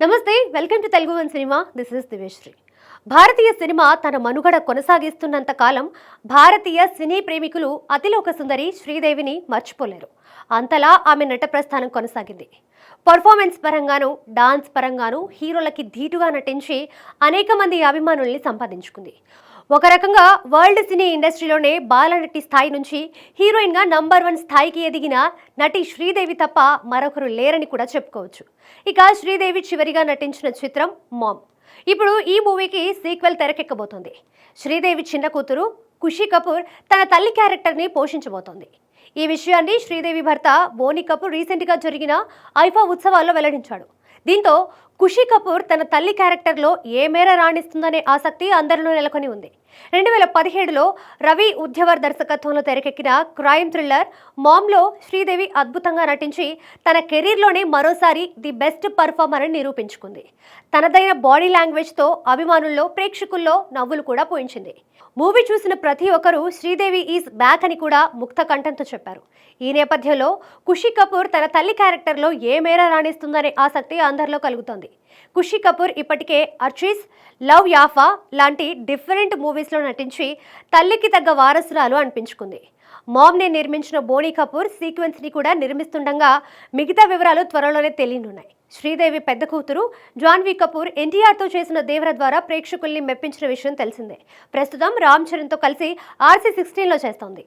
నమస్తే welcome to Telugu one cinema. This is దివేశ్రీ భారతీయ cinema తన మనుగడ కొనసాగిస్తున్నంత కాలం భారతీయ సినీ ప్రేమికులు అతిలోక సుందరి శ్రీదేవిని మర్చిపోలేరు. అంతలా ఆమె నట ప్రస్థానం కొనసాగింది. పర్ఫార్మెన్స్ పరంగాను డాన్స్ పరంగాను హీరోలకి ధీటుగా నటించి అనేక మంది అభిమానుల్ని సంపాదించుకుంది. ఒక రకంగా వరల్డ్ సినీ ఇండస్ట్రీలోనే బాలనటి స్థాయి నుంచి హీరోయిన్గా నంబర్ వన్ స్థాయికి ఎదిగిన నటి శ్రీదేవి తప్ప మరొకరు లేరని కూడా చెప్పుకోవచ్చు. ఇక శ్రీదేవి చివరిగా నటించిన చిత్రం మామ్. ఇప్పుడు ఈ మూవీకి సీక్వెల్ తెరకెక్కబోతోంది. శ్రీదేవి చిన్న కూతురు ఖుషి కపూర్ తన తల్లి క్యారెక్టర్ని పోషించబోతోంది. ఈ విషయాన్ని శ్రీదేవి భర్త బోని కపూర్ రీసెంట్గా జరిగిన ఐఫా ఉత్సవాల్లో వెల్లడించాడు. దీంతో ఖుషి కపూర్ తన తల్లి క్యారెక్టర్లో ఏ మేర రాణిస్తుందనే ఆసక్తి అందరిలో నెలకొని ఉంది. రెండు వేల పదిహేడులో రవి ఉద్యవర్ దర్శకత్వంలో తెరకెక్కిన క్రైమ్ థ్రిల్లర్ మామ్లో శ్రీదేవి అద్భుతంగా నటించి తన కెరీర్లోనే మరోసారి ది బెస్ట్ పర్ఫార్మర్ అని నిరూపించుకుంది. తనదైన బాడీ లాంగ్వేజ్తో అభిమానుల్లో ప్రేక్షకుల్లో నవ్వులు కూడా పోయించింది. మూవీ చూసిన ప్రతి ఒక్కరూ శ్రీదేవి ఈజ్ బ్యాక్ అని కూడా ముక్త కంఠంతో చెప్పారు. ఈ నేపథ్యంలో ఖుషి కపూర్ తన తల్లి క్యారెక్టర్లో ఏ మేర రాణిస్తుందనే ఆసక్తి అందరిలో కలుగుతోంది. ఖుషి కపూర్ ఇప్పటికే అర్చీస్ లవ్ యాఫా లాంటి డిఫరెంట్ మూవీస్లో నటించి తల్లికి తగ్గ వారసురాలు అనిపించుకుంది. మామ్నే నిర్మించిన బోనీ కపూర్ సీక్వెన్స్ని కూడా నిర్మిస్తుండగా మిగతా వివరాలు త్వరలోనే తెలియనున్నాయి. శ్రీదేవి పెద్ద కూతురు జాన్వీ కపూర్ ఎన్టీఆర్తో చేసిన దేవర ద్వారా ప్రేక్షకుల్ని మెప్పించిన విషయం తెలిసిందే. ప్రస్తుతం రామ్ చరణ్తో కలిసి ఆర్సీ సిక్స్టీన్లో చేస్తోంది.